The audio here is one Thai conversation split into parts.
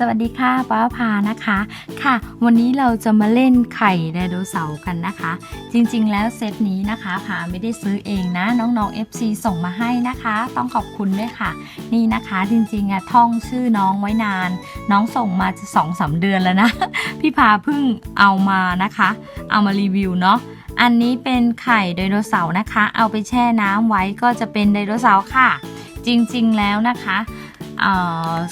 สวัสดีค่ะป้าพานะคะค่ะ วันนี้เราจะมาเล่นไข่ไดโนเสาร์กันนะคะ จริงๆแล้วเซตนี้นะคะพาไม่ได้ซื้อเองนะน้องๆ FC ส่งมาให้นะคะ ต้องขอบคุณด้วยค่ะ นี่นะคะจริงๆอะท่องชื่อน้องไว้นาน น้องส่งมาจะสองสามเดือนแล้วนะ พี่พาเพิ่งเอามานะคะ เอามารีวิวเนาะอันนี้เป็นไข่ไดโนเสาร์นะคะ เอาไปแช่น้ำไว้ก็จะเป็นไดโนเสาร์ค่ะ จริงๆแล้วนะคะ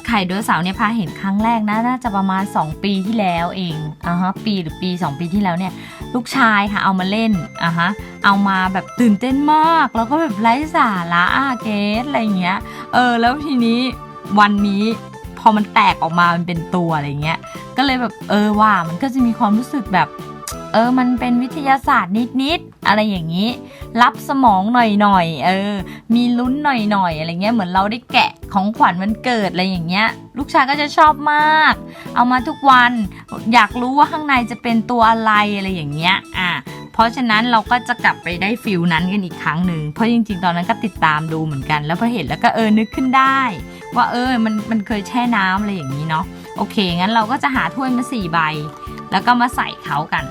ไข่ดโนเสาร์เนี่ยพาเห็นครั้งแรกนะน่าจะประมาณ 2 ปีที่แล้วเองอ่าฮะปีหรือปี 2 ปีที่แล้วเนี่ยลูกชายค่ะเอามาเล่นอะฮะเอามาแบบตื่นเต้นมาก แล้วก็แบบไร้สาระอะเกสอะไรเงี้ยเออแล้วทีนี้วันนี้พอมันแตกออกมามันเป็นตัวอะไรเงี้ยก็เลยแบบเออว่ามันก็จะมีความรู้สึกแบบเออ มันเป็นวิทยาศาสตร์นิดๆ อะไรอย่างนี้ รับสมองหน่อยๆ เออ มีลุ้นหน่อยๆ อะไรเงี้ย เหมือนเราได้แกะ ของขวัญวันเกิดอะไรอย่างเงี้ย ลูกชายก็จะชอบมาก เอามาทุกวันอยากรู้ว่าข้างในจะเป็นตัวอะไรอะไรอย่างเงี้ยอะเพราะฉะนั้นเราก็จะกลับไปได้ฟิลนั้นกันอีกครั้งหนึ่งเพราะจริง ๆ ตอนนั้นก็ติดตามดูเหมือนกัน แล้วพอเห็นแล้วก็เออนึกขึ้นได้ ว่าเออมันมันเคยแช่น้ำอะไรอย่างนี้เนาะโอเค งั้นเราก็จะหาถ้วยมาสี่ใบ แล้วก็มาใส่เขากัน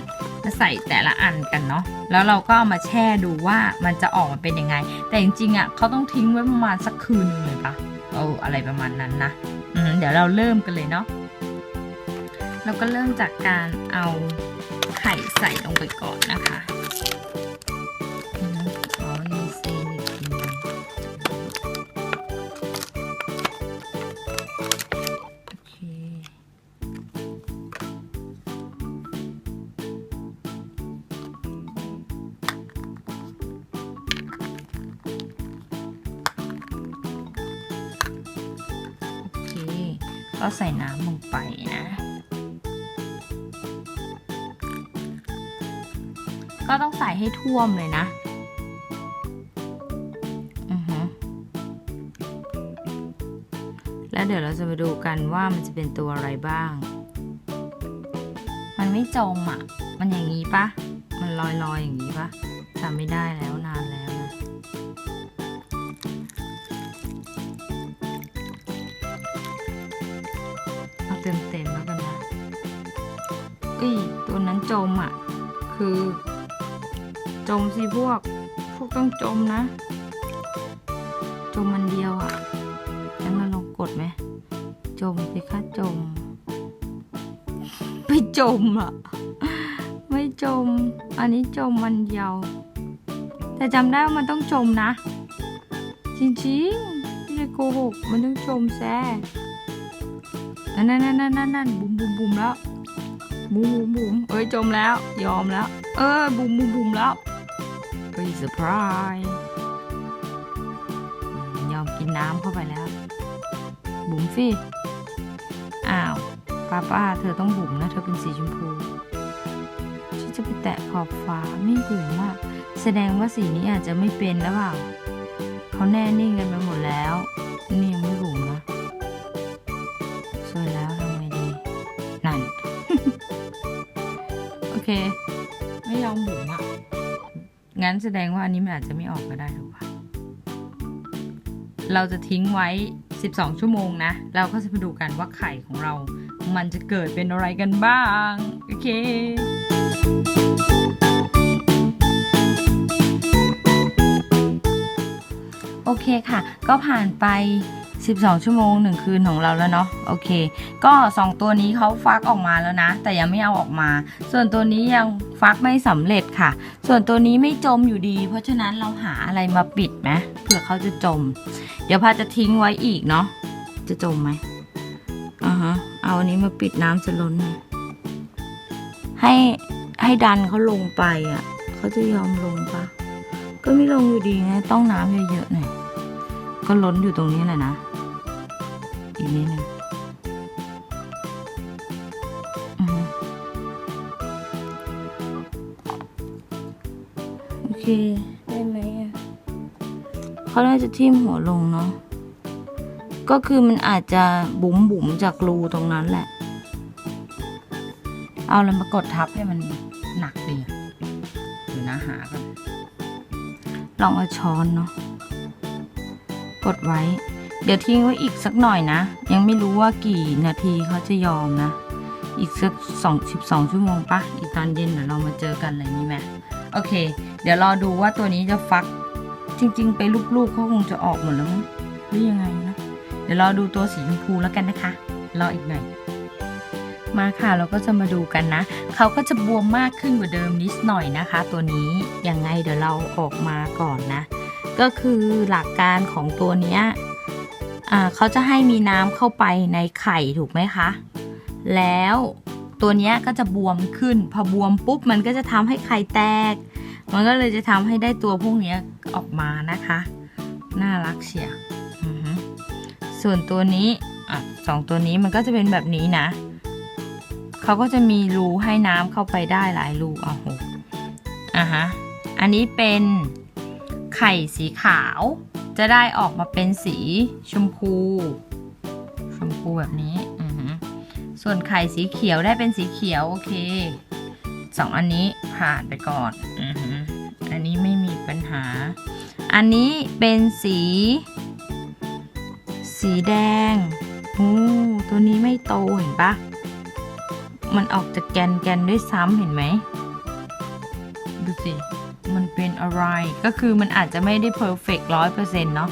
มาใส่แต่ละอันกันเนาะ แล้วเราก็เอามาแช่ดูว่ามันจะออกมาเป็นยังไง แต่จริงๆอะเขาต้องทิ้งไว้ประมาณสักคืนนึงเลยปะ เอาอะไรประมาณนั้นนะเดี๋ยวเราเริ่มกันเลยเนาะเราก็เริ่มจากการเอาไข่ใส่ลงไปก่อนนะคะ ก็ใส่น้ำลงไปนะ ก็ต้องใส่ให้ท่วมเลยนะอือฮึแล้วเดี๋ยวเราจะมาดูกันว่ามันจะเป็นตัวอะไรบ้าง มันไม่จมอะ มันอย่างนี้ปะ มันลอยๆอย่างนี้ปะจำไม่ได้แล้วนะ เต็มเต็มๆแล้วกันนะเอ้ยตัวนั้นจมอะ คือ จมสิพวก พวกต้องจมนะ จมมันเดียวอะงั้นเราลองกดไหม จมสิคะจมไม่จมอะ ไม่จม อันนี้จมมันเดียว แต่จำได้ว่ามันต้องจมนะ จริงๆไม่ได้โกหก มันต้องจมแซ่ นั่นนั่นนั่นนั่นนั่นบุมบุมบุมแล้วบุมบุมบุมเอ้ยจมแล้ว ยอมแล้ว เออบุมบุมบุมแล้วเฮ้ยเซอร์ไพรส์ยอมกินน้ำเข้าไปแล้ว บุ๋มสิอ้าวป้าป้าเธอต้องบุ๋มนะเธอเป็นสีชมพูฉันจะไปแตะขอบฟ้าไม่บุ๋มอะแสดงว่าสีนี้อาจจะไม่เป็นแล้วเปล่าเขาแน่นิ่งกันไปหมดแล้ว ไม่ยอมบุ๋มอะงั้นแสดงว่าอันนี้มันอาจจะไม่ออกก็ได้หรือวะเราจะทิ้งไว้ 12 ชั่วโมงนะ เราก็จะมาดูกันว่าไข่ของเรา มันจะเกิดเป็นอะไรกันบ้าง โอเคโอเคค่ะ ก็ผ่านไป 12 ชั่วโมง 1 คืนของเราแล้วเนาะโอเค ก็ 2 ตัวนี้เขาฟักออกมาแล้วนะ แต่ยังไม่เอาออกมา ส่วนตัวนี้ยังฟักไม่สำเร็จค่ะ ส่วนตัวนี้ไม่จมอยู่ดี เพราะฉะนั้นเราหาอะไรมาปิดไหมเผื่อเขาจะจม เดี๋ยวพาจะทิ้งไว้อีกเนาะจะจมไหมอ่าฮะเอาอันนี้มาปิดน้ำจะล้นหน่อยให้ให้ดันเขาลงไปอะเขาจะยอมลงปะก็ไม่ลงอยู่ดีไงต้องน้ำเยอะๆหน่อยก็ล้นอยู่ตรงนี้แหละนะ อีกนิดนึงอือฮึโอเค ได้ไหมอะเขาน่าจะทิ่มหัวลงเนาะก็คือมันอาจจะบุ๋มบุ๋มๆจากรูตรงนั้นแหละ เอาแล้วมากดทับให้มันหนักดีอะเดี๋ยวนะหาก่อนลองเอาช้อนเนาะ กดไว้ เดี๋ยวทิ้งไว้อีกสักหน่อยนะ ยังไม่รู้ว่ากี่นาทีเขาจะยอมนะ อีกสักสองสิบสองชั่วโมงปะอีกตอนเย็นเดี๋ยวเรามาเจอกันอะไรนี้ไหมโอเค เดี๋ยวรอดูว่าตัวนี้จะฟัก จริง ๆ ไปลูกๆเขาคงจะออกหมดแล้วมั้งหรือยังไงนะเดี๋ยวรอดูตัวสีชมพูแล้วกันนะคะ รออีกหน่อยมาค่ะเราก็จะมาดูกันนะ เขาก็จะบวมมากขึ้นกว่าเดิมนิดหน่อยนะคะ ตัวนี้ยังไงเดี๋ยวเราออกมาก่อนนะ ก็คือหลักการของตัวเนี้ย เขาจะให้มีน้ำเข้าไปในไข่ถูกไหมคะ แล้วตัวนี้ก็จะบวมขึ้น พอบวมปุ๊บมันก็จะทำให้ไข่แตก มันก็เลยจะทำให้ได้ตัวพวกนี้ออกมานะคะ น่ารักเชียส่วนตัวนี้อสองตัวนี้มันก็จะเป็นแบบนี้นะ เขาก็จะมีรูให้น้ำเข้าไปได้หลายรูอะโหอะฮะ อันนี้เป็นไข่สีขาว จะได้ออกมาเป็นสีชมพู ชมพูแบบนี้ ส่วนไข่สีเขียวได้เป็นสีเขียว โอเคสองอันนี้ผ่านไปก่อนอ,อันนี้ไม่มีปัญหา อันนี้เป็นสี สีแดงโอ้ตัวนี้ไม่โตเห็นปะมันออกจากแกนแกนด้วยซ้ำเห็นไหม ดูสิ มันเป็นอะไร ก็คือมันอาจจะไม่ได้เพอร์เฟกร้อยเปอร์เซ็นต์เนาะ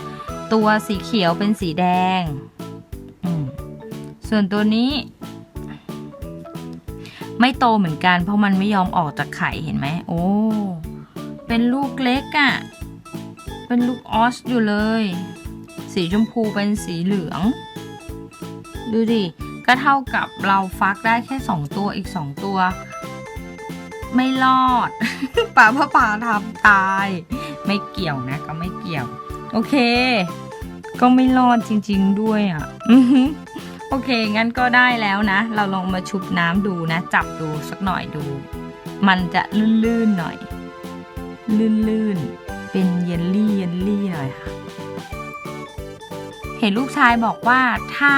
ตัวสีเขียวเป็นสีแดง ส่วนตัวนี้ ไม่โตเหมือนกัน เพราะมันไม่ยอมออกจากไข่เห็นไหมโอ้ เป็นลูกเล็กอะ่ะ เป็นลูกออสอยู่เลย สีชมพูเป็นสีเหลือง ดูดิ ก็เท่ากับเราฟักได้แค่สองตัวอีกสองตัว ไม่รอด ป่าพ่อป่าทำตาย ไม่เกี่ยวนะ ก็ไม่เกี่ยว โอเค ก็ไม่รอดจริง ๆด้วยอะโอเค งั้นก็ได้แล้วนะ เราลองมาชุบน้ำดูนะ จับดูสักหน่อยดู มันจะลื่นๆหน่อย ลื่นๆ เป็นเยลลี่เยลลี่หน่อยค่ะเห็นลูกชายบอกว่าถ้า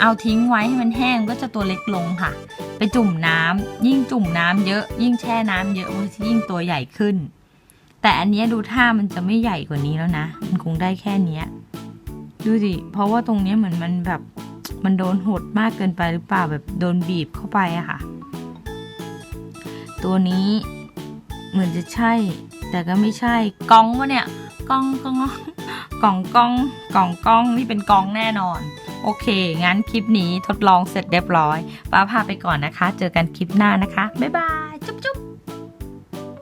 เอาทิ้งไว้ให้มันแห้งก็จะตัวเล็กลงค่ะ จุ่มน้ำยิ่งจุ่มน้ำเยอะ ยิ่งแช่น้ำเยอะมันจะยิ่งตัวใหญ่ขึ้น แต่อันนี้ดูท่ามันจะไม่ใหญ่กว่านี้แล้วนะ มันคงได้แค่เนี้ย ดูสิเพราะว่าตรงนี้เหมือนมันแบบมันโดนหดมากเกินไปหรือเปล่าแบบโดนบีบเข้าไปอะค่ะ ตัวนี้เหมือนจะใช่ แต่ก็ไม่ใช่กองวะเนี่ยกองกองกองกองกองกองนี่เป็นกองแน่นอน โอเค งั้นคลิปนี้ทดลองเสร็จเรียบร้อยป้าพาไปก่อนนะคะ เจอกันคลิปหน้านะคะ บ๊ายบาย